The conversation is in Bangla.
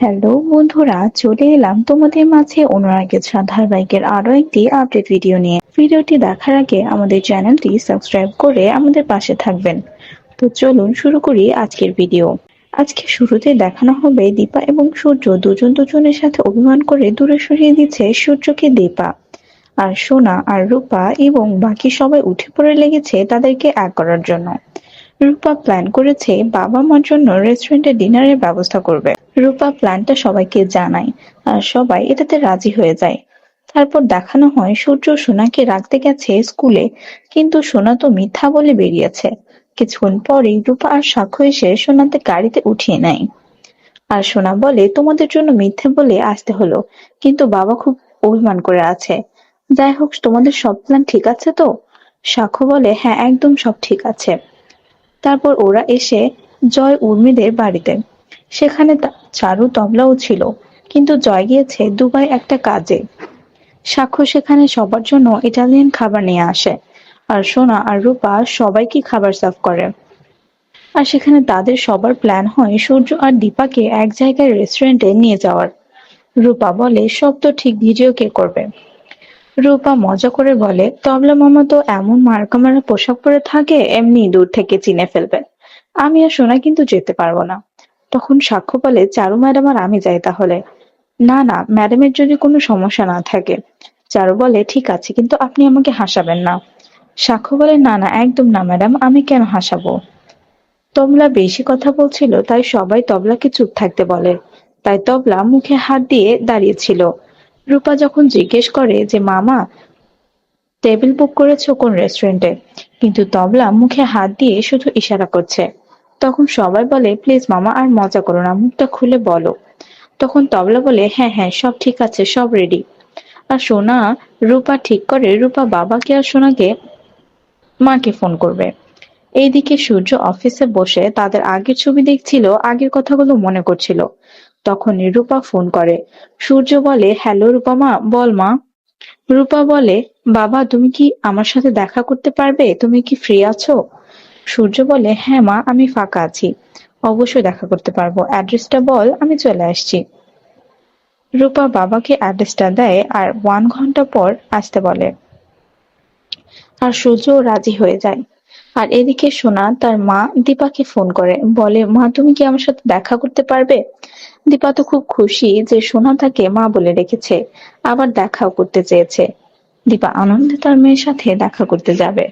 হ্যালো বন্ধুরা, চলে এলাম তোমাদের মাঝে অনুরাগের ধারাবাহিকের আরও একটি আপডেট ভিডিও নিয়ে। ভিডিওটি দেখার আগে আমাদের চ্যানেলটি সাবস্ক্রাইব করে আমাদের পাশে থাকবেন। তো চলুন শুরু করি আজকের ভিডিও আজকে শুরুতে দেখানো হবে দীপা এবং সূর্য দুজন দুজনের সাথে অভিমান করে দূরে সরিয়ে দিচ্ছে সূর্যকে দীপা। আর সোনা আর রূপা এবং বাকি সবাই উঠে পড়ে লেগেছে তাদেরকে এক করার জন্য। রূপা প্ল্যান করেছে বাবা মার জন্য রেস্টুরেন্টে ডিনারের ব্যবস্থা করবে। রূপা প্ল্যানটা সবাইকে জানায় আর সবাই এটাতে রাজি হয়ে যায়। তারপর দেখানো হয় সূর্য সোনাকে রাখতে গেছে স্কুলে কিন্তু সোনা তো মিথ্যা বলে বেরিয়েছে। কিছুক্ষণ পরেই রূপা আর সাক্ষ্য এসে সোনাতে গাড়িতে উঠিয়ে নেয়। আর সোনা বলে, তোমাদের জন্য মিথ্যে বলে আসতে হলো, কিন্তু বাবা খুব অভিমান করে আছে। যাই হোক, তোমাদের সব প্ল্যান ঠিক আছে তো? সাক্ষ্য বলে হ্যাঁ একদম সব ঠিক আছে। তারপর ওরা এসে জয় উর্মিদের বাড়িতে। সেখানে চারু তবলাও ছিল, কিন্তু জয় গিয়েছে দুবাই একটা কাজে। সাক্ষ্য সেখানে সবার জন্য ইটালিয়ান খাবার নিয়ে আসে। আর সোনা আর রূপা সবাইকে খাবার সার্ভ করে। আর সেখানে তাদের সবার প্ল্যান হয় সূর্য আর দীপাকে এক জায়গায় রেস্টুরেন্টে নিয়ে যাওয়ার। রূপা বলে, সব তো ঠিক, ভিডিও কে করবে? রূপা মজা করে বলে, তবলা মামা তো এমন মার্কা মারা পোশাক পরে থাকে, এমনি দূর থেকে চিনে ফেলবেন আমি আর সোনা কিন্তু যেতে পারব না। তখন সাক্ষ্য বলে, চারু ম্যাডাম আর আমি যাই তাহলে। না না, ম্যাডামের যদি কোনো সমস্যা না থাকে। চারু বলে, ঠিক আছে, কিন্তু আপনি আমাকে হাসাবেন না। সাক্ষ্য বলে, না না, একদম না, ম্যাডাম, আমি কেন হাসাবো? তবলা বেশি কথা বলছিল, তাই সবাই তবলাকে চুপ থাকতে বলে। তাই তবলা মুখে হাত দিয়ে দাঁড়িয়েছিল রূপা যখন জিজ্ঞেস করে যে, মামা, টেবিল বুক করেছ কোন রেস্টুরেন্টে? কিন্তু তবলা মুখে হাত দিয়ে শুধু ইশারা করছে। তখন সবাই বলে, প্লিজ মামা, আর মজা করো না, মুখটা খুলে বলো। তখন তবলা বলে হ্যাঁ হ্যাঁ সব ঠিক আছে, সব রেডি আর সোনা, রূপা ঠিক করে, রূপা বাবাকে আর সোনাকে মাকে ফোন করবে। এইদিকে সূর্য অফিসে বসে তাদের আগের ছবি দেখছিল, আগের কথাগুলো মনে করছিল। তখন রূপা ফোন করে। সূর্য বলে, হ্যালো রূপা মা বল মা। রূপা বলে, বাবা, তুমি কি আমার সাথে দেখা করতে পারবে? তুমি কি ফ্রি আছো? সূর্য বলে হ্যাঁ মা, আমি ফাঁকা আছি। অবশ্যই দেখা করতে পারব। অ্যাড্রেসটা বল, আমি চলে আসছি। রূপা বাবাকে অ্যাড্রেসটা দেয় আর ওয়ান ঘণ্টা পর আসতে বলে। আর সূর্য রাজি হয়ে যায়। আর এদিকে সোনা তার মা দীপাকে ফোন করে, বলে, মা, তুমি কি আমার সাথে দেখা করতে পারবে? দীপা তো খুব খুশি যে সোনা তাকে মা বলে রেখেছে, আবার দেখাও করতে চেয়েছে। দীপা আনন্দে তার মেয়ের সাথে দেখা করতে যাবে।